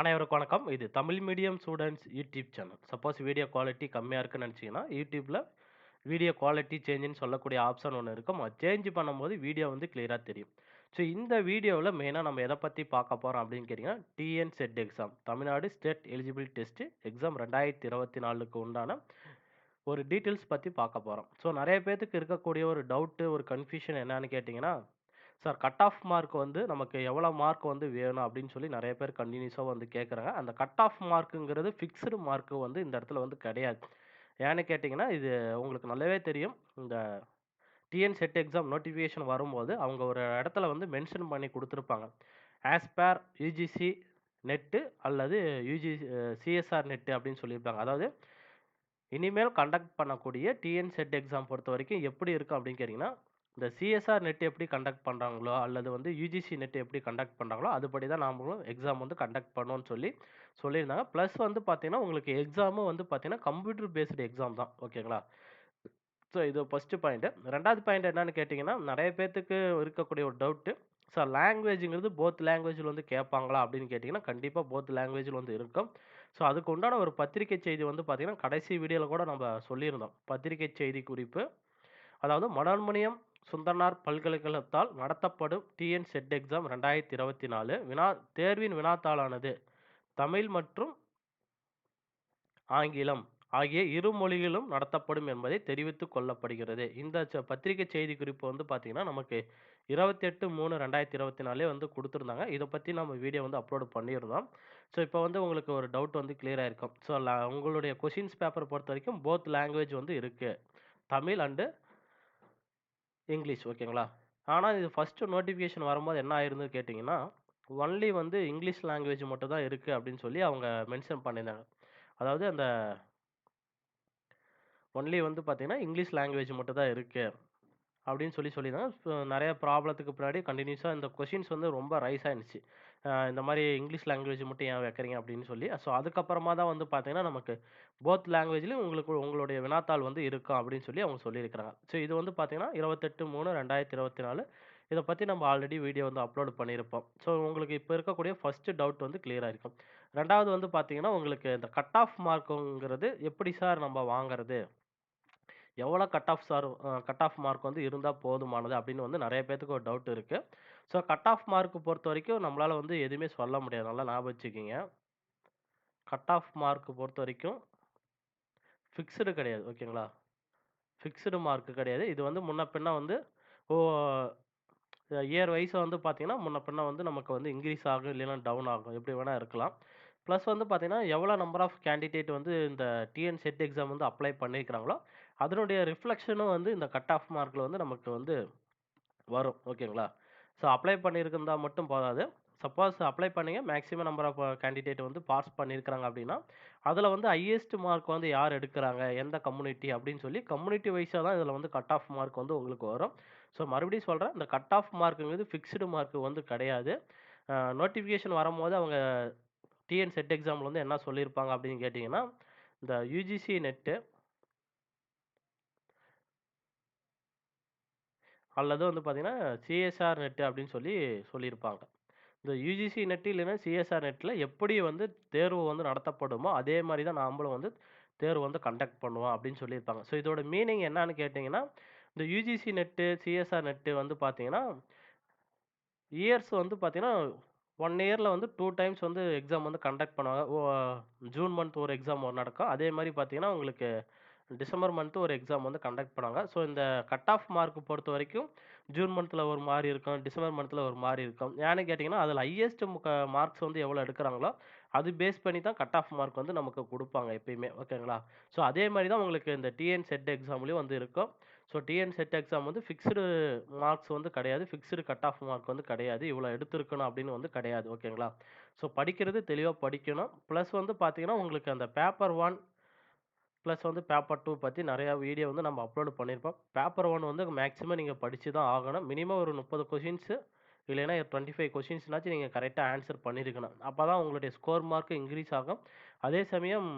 அனைவருக்கும் வணக்கம். இது Tamil medium students YouTube channel. Suppose video quality கம்மியாக இருக்குன்னு நினச்சிங்கன்னா யூடியூப்பில் வீடியோ குவாலிட்டி சேஞ்சுன்னு சொல்லக்கூடிய ஆப்ஷன் ஒன்று இருக்கும். அது சேஞ்ச் பண்ணும்போது வீடியோ வந்து கிளியராக தெரியும். ஸோ இந்த வீடியோவில் மெயினாக நம்ம எதை பற்றி பார்க்க போகிறோம் அப்படின்னு கேட்டிங்கன்னா TN SET exam Tamil Nadu state eligible test exam 2024க்கு உண்டான ஒரு டீட்டெயில்ஸ் பற்றி பார்க்க போகிறோம் ஸோ நிறைய பேத்துக்கு இருக்கக்கூடிய ஒரு டவுட்டு, ஒரு கன்ஃப்யூஷன் என்னன்னு கேட்டிங்கன்னா சார் கட் ஆஃப் மார்க் வந்து நமக்கு எவ்வளோ மார்க் வந்து வேணும் அப்படின்னு சொல்லி நிறைய பேர் கண்டினியூஸாக வந்து கேட்குறாங்க. அந்த கட் ஆஃப் மார்க்குங்கிறது ஃபிக்ஸ்டு மார்க்கு வந்து இந்த இடத்துல வந்து கிடையாது. ஏன்னு கேட்டிங்கன்னா இது உங்களுக்கு நல்லாவே தெரியும். இந்த டிஎன் செட் எக்ஸாம் நோட்டிஃபிகேஷன் வரும்போது, அவங்க ஒரு இடத்துல வந்து மென்ஷன் பண்ணி கொடுத்துருப்பாங்க ஆஸ் யூஜிசி நெட்டு அல்லது யூஜி சிஎஸ்ஆர் நெட்டு அப்படின்னு சொல்லியிருப்பாங்க. அதாவது இனிமேல் கண்டக்ட் பண்ணக்கூடிய டிஎன் செட் எக்ஸாம் பொறுத்தவரைக்கும் எப்படி இருக்கும் அப்படின்னு கேட்டிங்கன்னா இந்த சிஎஸ்ஆர் நெட் எப்படி கண்டக்ட் பண்ணுறாங்களோ அல்லது வந்து யூஜிசி நெட் எப்படி கண்டக்ட் பண்ணுறாங்களோ அதுபடி தான் நாமளும் எக்ஸாம் வந்து கண்டக்ட் பண்ணுவோம்னு சொல்லி சொல்லியிருந்தாங்க. ப்ளஸ் வந்து பார்த்தீங்கன்னா, உங்களுக்கு எக்ஸாமும் வந்து பார்த்தீங்கன்னா, கம்ப்யூட்டர் பேஸ்டு எக்ஸாம் தான். ஓகேங்களா? ஸோ இது ஃபர்ஸ்ட்டு பாயிண்ட்டு. ரெண்டாவது பாயிண்ட் என்னன்னு கேட்டிங்கன்னா நிறைய பேர்த்துக்கு இருக்கக்கூடிய ஒரு டவுட்டு, சார் லாங்குவேஜுங்கிறது போத் லாங்குவேஜில் வந்து கேட்பாங்களா அப்படின்னு கேட்டிங்கன்னா கண்டிப்பாக போத் லாங்குவேஜில் வந்து இருக்கும். ஸோ அதுக்கு உண்டான ஒரு பத்திரிக்கை செய்தி வந்து பார்த்திங்கன்னா கடைசி வீடியோவில் கூட நம்ம சொல்லியிருந்தோம். பத்திரிக்கை செய்தி குறிப்பு. அதாவது மனோன்மணியம் சுந்தரனார் பல்கலைக்கழகத்தால் நடத்தப்படும் டிஎன் செட் எக்ஸாம் 2024 வினா தேர்வின் வினாத்தாளானது தமிழ் மற்றும் ஆங்கிலம் ஆகிய இரு மொழிகளும் நடத்தப்படும் என்பதை தெரிவித்துக் கொள்ளப்படுகிறது. இந்த ச பத்திரிக்கை செய்தி குறிப்பு வந்து பார்த்தீங்கன்னா, நமக்கு 28/3/2024 வந்து கொடுத்துருந்தாங்க இதை பற்றி நம்ம வீடியோ வந்து அப்லோடு பண்ணியிருந்தோம். ஸோ இப்போ வந்து உங்களுக்கு ஒரு டவுட் வந்து கிளியர் ஆயிருக்கும். ஸோ உங்களுடைய கொஷின்ஸ் பேப்பர் பொறுத்த வரைக்கும் போத் லாங்குவேஜ் வந்து இருக்குது தமிழ் அண்டு இங்கிலீஷ் ஓகேங்களா? ஆனால் இது ஃபஸ்ட்டு நோட்டிஃபிகேஷன் வரும்போது என்ன ஆயிருந்தது கேட்டிங்கன்னா ஒன்லி வந்து இங்கிலீஷ் லாங்குவேஜ் மட்டும் தான் இருக்குது அப்படின்னு சொல்லி அவங்க மென்ஷன் பண்ணியிருந்தாங்க. அதாவது அந்த ஒன்லி வந்து பார்த்தீங்கன்னா, இங்கிலீஷ் லாங்குவேஜ் மட்டும் தான் இருக்குது அப்படின்னு சொல்லி சொல்லியிருந்தாங்க. நிறைய ப்ராப்ளத்துக்கு பின்னாடி கண்டினியூஸாக இந்த கொஷின்ஸ் வந்து ரொம்ப ரைஸ் ஆயிருந்துச்சு. இந்த மாதிரி இங்கிலீஷ் லாங்குவேஜ் மட்டும் ஏன் வைக்கிறீங்க அப்படின்னு சொல்லி. ஸோ அதுக்கப்புறமா தான் வந்து பார்த்தீங்கன்னா, நமக்கு போத் லாங்குவேஜ்லேயும் உங்களுக்கு உங்களுடைய வினாத்தாள் வந்து இருக்கும் அப்படின்னு சொல்லி அவங்க சொல்லியிருக்கிறாங்க. ஸோ இது வந்து பார்த்தீங்கன்னா, 28/3/2024 இத பத்தி நம்ம ஆல்ரெடி வீடியோ வந்து அப்லோட் பண்ணியிருப்போம். ஸோ உங்களுக்கு இப்போ இருக்கக்கூடிய ஃபர்ஸ்ட்டு டவுட் வந்து கிளியராக இருக்கும் ரெண்டாவது வந்து பார்த்தீங்கன்னா, உங்களுக்கு இந்த கட் ஆஃப் மார்க்குங்கிறது எப்படி சார் நம்ம வாங்குறது? எவ்வளோ cut off sir cut off mark வந்து இருந்தால் போதுமானது அப்படின்னு வந்து நிறைய பேர்த்துக்கு ஒரு டவுட் இருக்குது ஸோ கட் ஆஃப் மார்க் பொறுத்தவரைக்கும் நம்மளால் வந்து எதுவுமே சொல்ல முடியாது. நல்லா ஞாபகம் வச்சுக்கிங்க கட் ஆஃப் மார்க் பொறுத்தவரைக்கும் ஃபிக்ஸ்டு கிடையாது. ஓகேங்களா? ஃபிக்ஸ்டு மார்க் கிடையாது. இது வந்து முன்ன பின்ன வந்து ஓ இயர் வைஸா வந்து பார்த்தீங்கன்னா, முன்ன பின்ன வந்து நமக்கு வந்து இன்க்ரீஸ் ஆகும், இல்லைன்னா டவுன் ஆகும். எப்படி வேணால் இருக்கலாம். ப்ளஸ் வந்து பார்த்தீங்கன்னா, எவ்வளோ நம்பர் ஆஃப் கேண்டிடேட் வந்து இந்த டிஎன் செட் எக்ஸாம் வந்து அப்ளை பண்ணியிருக்கிறாங்களோ, அதனுடைய ரிஃப்ளெக்ஷனும் வந்து இந்த கட் ஆஃப் மார்க்கில் வந்து நமக்கு வந்து வரும். ஓகேங்களா? ஸோ அப்ளை பண்ணியிருந்தா மட்டும் போதாது. சப்போஸ் அப்ளை பண்ணிங்க மேக்ஸிமம் நம்பர் ஆஃப் கேண்டிடேட் வந்து பாஸ் பண்ணியிருக்கிறாங்க அப்படின்னா, அதில் வந்து ஹையஸ்ட் மார்க் வந்து யார் எடுக்கிறாங்க எந்த கம்யூனிட்டி அப்படின்னு சொல்லி கம்யூனிட்டி வைஸாக தான் இதில் வந்து கட் ஆஃப் மார்க் வந்து உங்களுக்கு வரும். ஸோ மறுபடியும் சொல்கிறேன் இந்த கட் ஆஃப் மார்க்குங்கிறது ஃபிக்ஸ்டு மார்க் வந்து கிடையாது. நோட்டிஃபிகேஷன் வரும்போது அவங்க டிஎன் செட் எக்ஸாமில் வந்து என்ன சொல்லியிருப்பாங்க அப்படின்னு கேட்டிங்கன்னா இந்த யுஜிசி நெட்டு அல்லது வந்து பார்த்தீங்கன்னா, சிஎஸ்ஆர் நெட்டு அப்படின்னு சொல்லி சொல்லியிருப்பாங்க. இந்த யுஜிசி நெட் இல்லைன்னா சிஎஸ்ஆர் நெட்டில் எப்படி வந்து தேர்வு வந்து நடத்தப்படுமோ, அதே மாதிரி தான் நாமளும் வந்து தேர்வு வந்து கண்டக்ட் பண்ணுவோம் அப்படின்னு சொல்லியிருப்பாங்க. ஸோ இதோட மீனிங் என்னன்னு கேட்டிங்கன்னா இந்த யுஜிசி நெட்டு, சிஎஸ்ஆர் நெட்டு வந்து பார்த்தீங்கன்னா, இயர்ஸ் வந்து பார்த்தீங்கன்னா, ஒன் இயரில் வந்து டூ டைம்ஸ் வந்து எக்ஸாம் வந்து கண்டக்ட் பண்ணுவாங்க. ஓ ஜூன் மந்த் ஒரு எக்ஸாம் நடக்கும். அதே மாதிரி பார்த்தீங்கன்னா, உங்களுக்கு டிசம்பர் மந்த்து ஒரு எக்ஸாம் வந்து கண்டக்ட் பண்ணாங்க ஸோ இந்த கட் ஆஃப் மார்க் பொறுத்த வரைக்கும் ஜூன் மந்தில் ஒரு மாதிரி இருக்கும். டிசம்பர் மந்தில் ஒரு மாதிரி இருக்கும். ஏன்னு கேட்டிங்கன்னா அதில் ஹையஸ்ட் மார்க்ஸ் வந்து எவ்வளோ எடுக்கிறாங்களோ அது பேஸ் பண்ணி தான் கட் ஆஃப் மார்க் வந்து நமக்கு கொடுப்பாங்க எப்பயுமே. ஓகேங்களா? ஸோ அதே மாதிரி தான் உங்களுக்கு இந்த டிஎன் செட் எக்ஸாம்லேயும் வந்து இருக்கும். ஸோ டிஎன் செட் எக்ஸாம் வந்து ஃபிக்ஸ்டு மார்க்ஸ் வந்து கிடையாது. ஃபிக்ஸ்டு கட் ஆஃப் மார்க் வந்து கிடையாது. இவ்வளோ எடுத்திருக்கணும் அப்படின்னு வந்து கிடையாது. ஓகேங்களா? ஸோ படிக்கிறது தெளிவாக படிக்கணும். ப்ளஸ் வந்து பார்த்தீங்கன்னா, உங்களுக்கு அந்த பேப்பர் ஒன் ப்ளஸ் வந்து பேப்பர் டூ பற்றி நிறையா வீடியோ வந்து நம்ம அப்லோடு பண்ணியிருப்போம். பேப்பர் ஒன் வந்து மேக்ஸிமம் நீங்கள் படித்து தான் ஆகணும். மினிமம் ஒரு முப்பது கொஷின்ஸு இல்லைன்னா 25 கொஸ்டின்ஸ்னாச்சும் நீங்க கரெக்ட்டா ஆன்ஸர் பண்ணியிருக்கணும். அப்போ தான் உங்களுடைய ஸ்கோர் மார்க் இன்க்ரீஸ் ஆகும். அதே சமயம்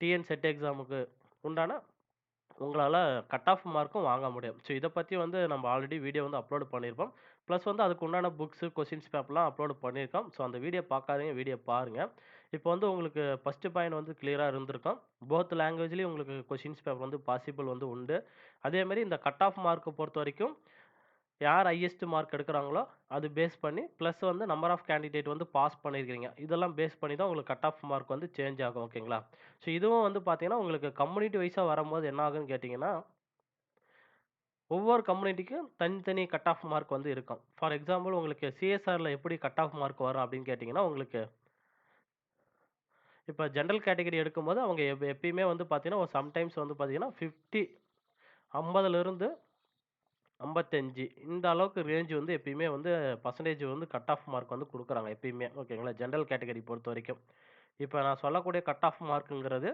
டிஎன் செட் எக்ஸாமுக்கு உண்டான உங்களால் கட் ஆஃப் மார்க்கும் வாங்க முடியும். ஸோ இதை பற்றி வந்து நம்ம ஆல்ரெடி வீடியோ வந்து அப்லோடு பண்ணியிருப்போம். ப்ளஸ் வந்து அதுக்கு உண்டான புக்ஸு, கொஷின்ஸ் பேப்பர்லாம் அப்லோட் பண்ணியிருக்கோம். ஸோ அந்த வீடியோ பார்க்காதீங்க, வீடியோ பாருங்கள் இப்போ வந்து உங்களுக்கு ஃபஸ்ட்டு பாயிண்ட் வந்து கிளியராக இருந்திருக்கும். போத் லாங்குவேஜ்லேயும் உங்களுக்கு கொஷின்ஸ் பேப்பர் வந்து பாசிபிள் வந்து உண்டு. அதேமாரி இந்த கட் ஆஃப் மார்க்கை பொறுத்த வரைக்கும் யார் ஹையஸ்ட் மார்க் எடுக்கிறாங்களோ அது பேஸ் பண்ணி ப்ளஸ் வந்து நம்பர் ஆஃப் கேண்டிடேட் வந்து பாஸ் பண்ணியிருக்கிறீங்க. இதெல்லாம் பேஸ் பண்ணி தான் உங்களுக்கு கட் ஆஃப் மார்க் வந்து சேஞ்ச் ஆகும். ஓகேங்களா? ஸோ இதுவும் வந்து பார்த்தீங்கன்னா, உங்களுக்கு கம்யூனிட்டி வைஸாக வரும்போது என்ன ஆகுன்னு கேட்டிங்கன்னா ஒவ்வொரு கம்யூனிட்டிக்கும் தனித்தனி கட் ஆஃப் மார்க் வந்து இருக்கும். ஃபார் எக்ஸாம்பிள் உங்களுக்கு சிஎஸ்ஆரில் எப்படி கட் ஆஃப் மார்க் வரும் அப்படின்னு கேட்டிங்கன்னா உங்களுக்கு இப்போ ஜென்ரல் கேட்டகரி எடுக்கும்போது அவங்க எப் எப்பயுமே வந்து பார்த்தீங்கன்னா, ஒரு சம்டைம்ஸ் வந்து பார்த்தீங்கன்னா 50 50லிருந்து 55 இந்த அளவுக்கு ரேஞ்ச் வந்து எப்பயுமே வந்து பர்சன்டேஜ் வந்து கட் ஆஃப் மார்க் வந்து கொடுக்குறாங்க எப்பயுமே. ஓகேங்களா? ஜென்ரல் கேட்டகரி பொறுத்த வரைக்கும் இப்போ நான் சொல்லக்கூடிய கட் ஆஃப் மார்க்குங்கிறது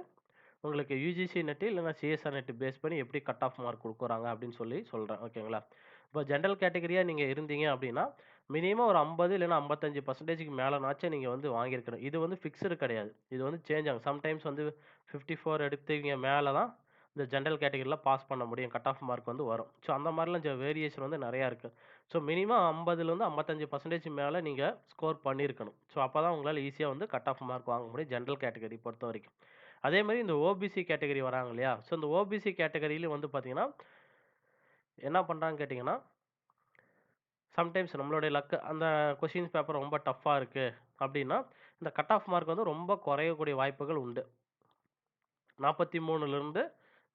உங்களுக்கு யுஜிசி நெட் இல்லைன்னா சிஎஸ்ஆர் நெட் பேஸ் பண்ணி எப்படி கட் ஆஃப் மார்க் கொடுக்குறாங்க அப்படின்னு சொல்லி சொல்கிறேன் ஓகேங்களா? இப்போ ஜென்ரல் கேட்டகரியாக நீங்கள் இருந்தீங்க அப்படின்னா, மினிமம் ஒரு ஐம்பது இல்லைன்னா ஐம்பத்தஞ்சு பர்சன்டேஜுக்கு மேலேனாச்சும் நீங்கள் வந்து வாங்கியிருக்கணும். இது வந்து ஃபிக்ஸ்டு கிடையாது. இது வந்து சேஞ்ச் ஆகும். சம்டைம்ஸ் வந்து 54 எடுத்தீங்க மேலே தான் இந்த ஜென்ரல் கேட்டகரியில் பாஸ் பண்ண முடியும். கட் ஆஃப் மார்க் வந்து வரும். ஸோ அந்த மாதிரிலாம் வேரியேஷன் வந்து நிறையா இருக்குது ஸோ மினிமம் ஐம்பதுலேருந்து ஐம்பத்தஞ்சு பர்சன்டேஜ் மேலே நீங்கள் ஸ்கோர் பண்ணியிருக்கணும். ஸோ அப்போ தான் உங்களால் ஈஸியாக வந்து கட் ஆஃப் மார்க் வாங்க முடியும் ஜென்ரல் கேட்டகரி பொறுத்த வரைக்கும் அதே மாதிரி இந்த ஓபிசி கேட்டகரி வராங்க இல்லையா? ஸோ இந்த ஓபிசி கேட்டகரியிலும் வந்து பார்த்தீங்கன்னா, என்ன பண்றாங்கன்னு கேட்டிங்கன்னா சம்டைம்ஸ் நம்மளுடைய லக் அந்த கொஷின்ஸ் பேப்பர் ரொம்ப டஃப்பாக இருக்குது அப்படின்னா, இந்த கட் ஆஃப் மார்க் வந்து ரொம்ப குறையக்கூடிய வாய்ப்புகள் உண்டு. 43லிருந்து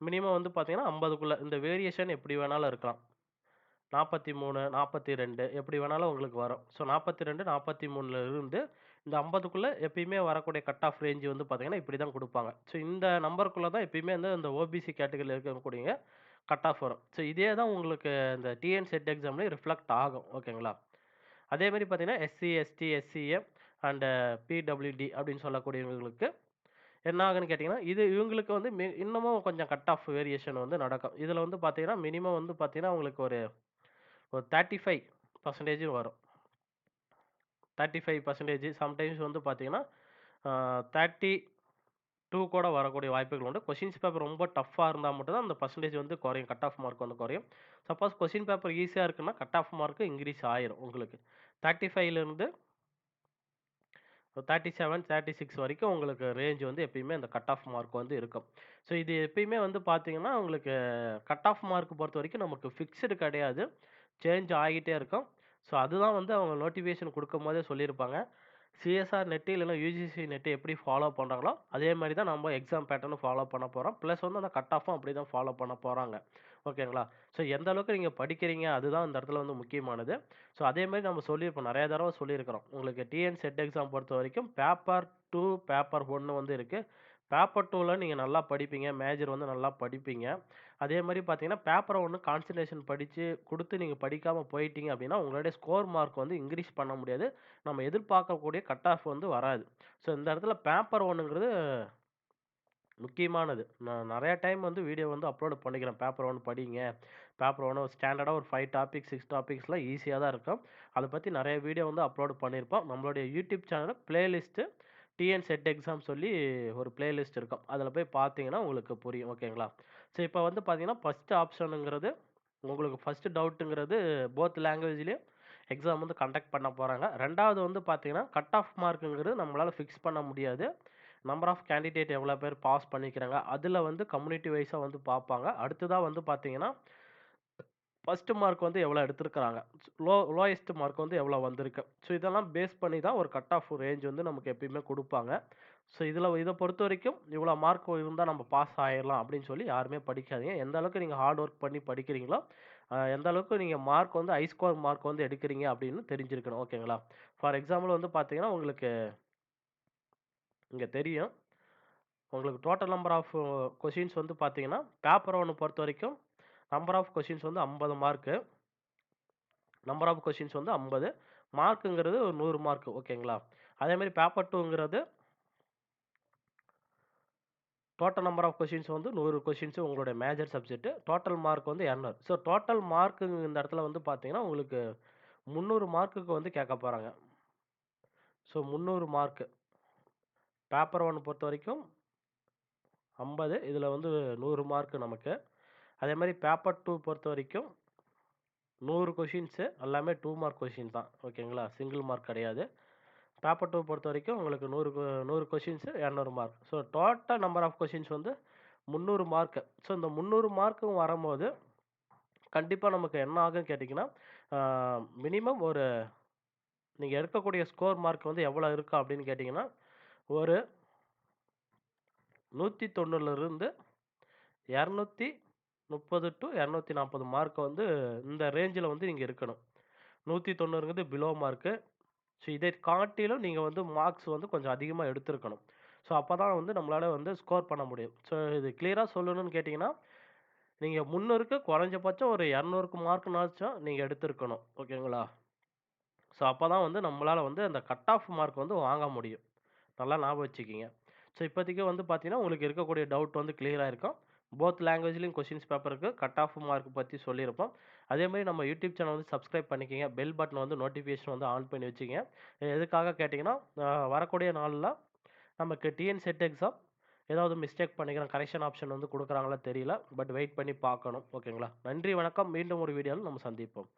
மினிமம் வந்து பார்த்தீங்கன்னா 50க்குள்ள இந்த வேரியேஷன் எப்படி வேணாலும் இருக்கலாம். 43, 42 எப்படி வேணாலும் உங்களுக்கு வரும். ஸோ நாற்பத்தி ரெண்டு நாற்பத்தி மூணுலேருந்து இந்த 50க்குள்ள எப்பயுமே வரக்கூடிய கட் ஆஃப் ரேஞ்சு வந்து பார்த்தீங்கன்னா, இப்படி தான் கொடுப்பாங்க ஸோ இந்த நம்பருக்குள்ளே தான் எப்பயுமே வந்து இந்த ஓபிசி கேட்டகரியில் இருக்கக்கூடிய கட் ஆஃப் வரும். ஸோ இதே தான் உங்களுக்கு இந்த டிஎன் செட் எக்ஸாம்லேயும் ரிஃப்ளெக்ட் ஆகும். ஓகேங்களா? அதேமாதிரி பார்த்தீங்கன்னா, SC, ST, SCA and PWD uh, அப்படின்னு சொல்லக்கூடியவங்களுக்கு என்ன ஆகுன்னு கேட்டிங்கன்னா இது இவங்களுக்கு வந்து மி இன்னமும் கொஞ்சம் கட் ஆஃப் வேரியேஷன் வந்து நடக்கும். இதில் வந்து பார்த்தீங்கன்னா, மினிமம் வந்து பார்த்தீங்கன்னா, உங்களுக்கு ஒரு ஒரு 35% வரும். 35% சம்டைம்ஸ் வந்து பார்த்தீங்கன்னா, தேர்ட்டி டூ கூட வரக்கூடிய வாய்ப்புகள் உண்டு. கொஷின்ஸ் பேப்பர் ரொம்ப டஃப்பாக இருந்தால் மட்டும்தான் அந்த பர்சன்டேஜ் வந்து குறையும். கட் ஆஃப் மார்க் வந்து குறையும். சப்போஸ் கொஷின் பேப்பர் ஈஸியாக இருக்குன்னா, கட் ஆஃப் மார்க் இன்க்ரீஸ் ஆயிரும் உங்களுக்கு. 35லிருந்து 37, 36 வரைக்கும் உங்களுக்கு ரேஞ்ச் வந்து எப்பயுமே அந்த கட் ஆஃப் மார்க் வந்து இருக்கும். ஸோ இது எப்பயுமே வந்து பார்த்தீங்கன்னா, உங்களுக்கு கட் ஆஃப் மார்க் பொறுத்தவரைக்கும் நமக்கு ஃபிக்ஸ்டு கிடையாது. சேஞ்ச் ஆகிட்டே இருக்கும். ஸோ அதுதான் வந்து அவங்க நோட்டிஃபிகேஷன் குடுக்கும்போதே சொல்லியிருப்பாங்க. சிஎஸ்ஆர் நெட்டு இல்லைன்னா யூஜிசி நெட்டு எப்படி ஃபாலோ பண்ணுறாங்களோ அதே மாதிரி தான் நம்ம எக்ஸாம் பேட்டர்னும் ஃபாலோ பண்ண போகிறோம் ப்ளஸ் வந்து அந்த கட் ஆஃபும் அப்படி தான் ஃபாலோ பண்ண போகிறாங்க ஓகேங்களா? ஸோ எந்த அளவுக்கு நீங்கள் படிக்கிறீங்க அதுதான் இந்த இடத்துல வந்து முக்கியமானது. ஸோ அதே மாதிரி நம்ம சொல்லியிருப்போம். நிறைய தடவை சொல்லியிருக்கிறோம். உங்களுக்கு டிஎன் செட் எக்ஸாம் பொறுத்தவரைக்கும் பேப்பர் டூ பேப்பர் ஒன்று வந்து இருக்குது பேப்பர் டூவில் நீங்கள் நல்லா படிப்பீங்க. மேஜர் வந்து நல்லா படிப்பீங்க. அதே மாதிரி பார்த்தீங்கன்னா, பேப்பரை ஒன்று கான்சன்ட்ரேஷன் படித்து கொடுத்து நீங்கள் படிக்காமல் போயிட்டீங்க அப்படின்னா, உங்களுடைய ஸ்கோர் மார்க் வந்து இன்க்ரீஸ் பண்ண முடியாது. நம்ம எதிர்பார்க்கக்கூடிய கட் ஆஃப் வந்து வராது. ஸோ இந்த இடத்துல பேப்பர் ஒன்றுங்கிறது முக்கியமானது. நான் நிறையா டைம் வந்து வீடியோ வந்து அப்லோடு பண்ணிக்கிறேன். பேப்பர் ஒன்று படிங்க. பேப்பர் ஒன்று ஸ்டாண்டர்டாக ஒரு ஃபைவ் டாபிக் சிக்ஸ் டாபிக்ஸ்லாம் ஈஸியாக தான் இருக்கும். அதை பற்றி நிறைய வீடியோ வந்து அப்லோடு பண்ணியிருப்போம். நம்மளுடைய யூடியூப் சேனலில் பிளேலிஸ்ட்டு டிஎன் செட் எக்ஸாம் சொல்லி ஒரு பிளேலிஸ்ட் இருக்கும். அதில் போய் பார்த்தீங்கன்னா உங்களுக்கு புரியும். ஓகேங்களா? ஸோ இப்போ வந்து பார்த்தீங்கன்னா, ஃபஸ்ட்டு ஆப்ஷனுங்கிறது உங்களுக்கு ஃபஸ்ட்டு டவுட்டுங்கிறது போத் லாங்குவேஜ்லேயும் எக்ஸாம் வந்து கண்டக்ட் பண்ண போகிறாங்க ரெண்டாவது வந்து பார்த்தீங்கன்னா, கட் ஆஃப் மார்க்குங்கிறது நம்மளால் ஃபிக்ஸ் பண்ண முடியாது. நம்பர் ஆஃப் கேண்டிடேட் எவ்வளோ பேர் பாஸ் பண்ணிக்கிறாங்க. அதில் வந்து கம்யூனிட்டி வைஸாக வந்து பார்ப்பாங்க. அடுத்ததாக வந்து பார்த்தீங்கன்னா, ஃபஸ்ட்டு மார்க் வந்து எவ்வளோ எடுத்திருக்கிறாங்க. லோ லோயஸ்ட் மார்க் வந்து எவ்வளோ வந்திருக்கு. ஸோ இதெல்லாம் பேஸ் பண்ணி தான் ஒரு கட் ஆஃப் ரேஞ்ச் வந்து நமக்கு எப்பயுமே கொடுப்பாங்க ஸோ இதில் இதை பொறுத்த வரைக்கும் இவ்வளோ மார்க் இருந்தால் நம்ம பாஸ் ஆகிடலாம் அப்படின்னு சொல்லி யாருமே படிக்காதீங்க. எந்த அளவுக்கு நீங்கள் ஹார்ட் ஒர்க் பண்ணி படிக்கிறீங்களோ, எந்த அளவுக்கு நீங்கள் மார்க் வந்து ஐ ஸ்கோர் மார்க் வந்து எடுக்கிறீங்க அப்படின்னு தெரிஞ்சிருக்கணும். ஓகேங்களா? ஃபார் எக்ஸாம்பிள் வந்து பார்த்தீங்கன்னா, உங்களுக்கு இங்கே தெரியும். உங்களுக்கு டோட்டல் நம்பர் ஆஃப் கொஷின்ஸ் வந்து பார்த்தீங்கன்னா, பேப்பர் 1 பொறுத்தவரைக்கும் நம்பர் ஆஃப் கொஷின்ஸ் வந்து 50 மார்க்கு. நம்பர் ஆஃப் கொஷின்ஸ் வந்து 50. மார்க்குங்கிறது ஒரு நூறு மார்க். ஓகேங்களா? அதேமாரி பேப்பர் டூங்கிறது டோட்டல் நம்பர் ஆஃப் கொஷின்ஸ் வந்து 100 கொஸ்டின்ஸ் உங்களுடைய மேஜர் சப்ஜெக்ட். டோட்டல் மார்க் வந்து 200. ஸோ டோட்டல் மார்க்கு இந்த இடத்துல வந்து பார்த்தீங்கன்னா, உங்களுக்கு 300 மார்க்குக்கு வந்து கேட்க போகிறாங்க ஸோ முந்நூறு மார்க்கு பேப்பர் ஒன்று பொறுத்த வரைக்கும் ஐம்பது இதில் வந்து நூறு மார்க்கு நமக்கு. அதே மாதிரி பேப்பர் டூ பொறுத்த வரைக்கும் நூறு கொஷின்ஸு எல்லாமே டூ மார்க் கொஷின் தான். ஓகேங்களா சிங்கிள் மார்க் கிடையாது. பேப்பர் டூ பொறுத்த வரைக்கும் உங்களுக்கு நூறு நூறு கொஷின்ஸு இரநூறு mark so total number of questions வந்து முந்நூறு மார்க்கு ஸோ இந்த முந்நூறு மார்க்கும் வரும்போது கண்டிப்பாக நமக்கு என்ன ஆகும் கேட்டிங்கன்னா மினிமம் ஒரு நீங்கள் எடுக்கக்கூடிய ஸ்கோர் மார்க் வந்து எவ்வளோ இருக்கு அப்படின்னு கேட்டிங்கன்னா ஒரு நூற்றி தொண்ணூறுலேருந்து இரநூத்தி முப்பது டு இரநூத்தி நாற்பது மார்க் வந்து இந்த ரேஞ்சில் வந்து நீங்கள் இருக்கணும். நூற்றி தொண்ணூறுங்கிறது பிலோ மார்க்கு ஸோ இதை காட்டிலும் நீங்கள் வந்து மார்க்ஸ் வந்து கொஞ்சம் அதிகமாக எடுத்திருக்கணும். ஸோ அப்போ தான் வந்து நம்மளால் வந்து ஸ்கோர் பண்ண முடியும். ஸோ இது கிளியராக சொல்லணும்னு கேட்டிங்கன்னா நீங்கள் முந்நூறுக்கு குறைஞ்சபட்சம் ஒரு இரநூறுக்கு மார்க்னாச்சும் நீங்கள் எடுத்திருக்கணும். ஓகேங்களா? ஸோ அப்போ தான் வந்து நம்மளால் வந்து அந்த கட் ஆஃப் மார்க் வந்து வாங்க முடியும். நல்லா ஞாபகம் வச்சுக்கிங்க. ஸோ இப்போதைக்கு வந்து பார்த்தீங்கன்னா உங்களுக்கு இருக்கக்கூடிய டவுட் வந்து கிளியராக இருக்கும். போத் லாங்குவேஜ்லேயும் கொஷின்ஸ் பேப்பருக்கு கட் ஆஃப் மார்க் பற்றி சொல்லியிருப்போம். அதே மாதிரி நம்ம யூடியூப் சேனல் வந்து சப்ஸ்கிரைப் பண்ணிக்கிங்க. பெல் பட்டன் வந்து நோட்டிஃபிகேஷன் வந்து ஆன் பண்ணி வச்சுக்கிங்க. எதுக்காக கேட்டிங்கன்னா வரக்கூடிய நாளில் நமக்கு டிஎன் செட் எக்ஸாம் ஏதாவது மிஸ்டேக் பண்ணிக்கிறோம். கரெக்ஷன் ஆப்ஷன் வந்து கொடுக்குறாங்களா தெரியல. பட் வெயிட் பண்ணி பார்க்கணும். ஓகேங்களா நன்றி வணக்கம். மீண்டும் ஒரு வீடியோவில் நம்ம சந்திப்போம்.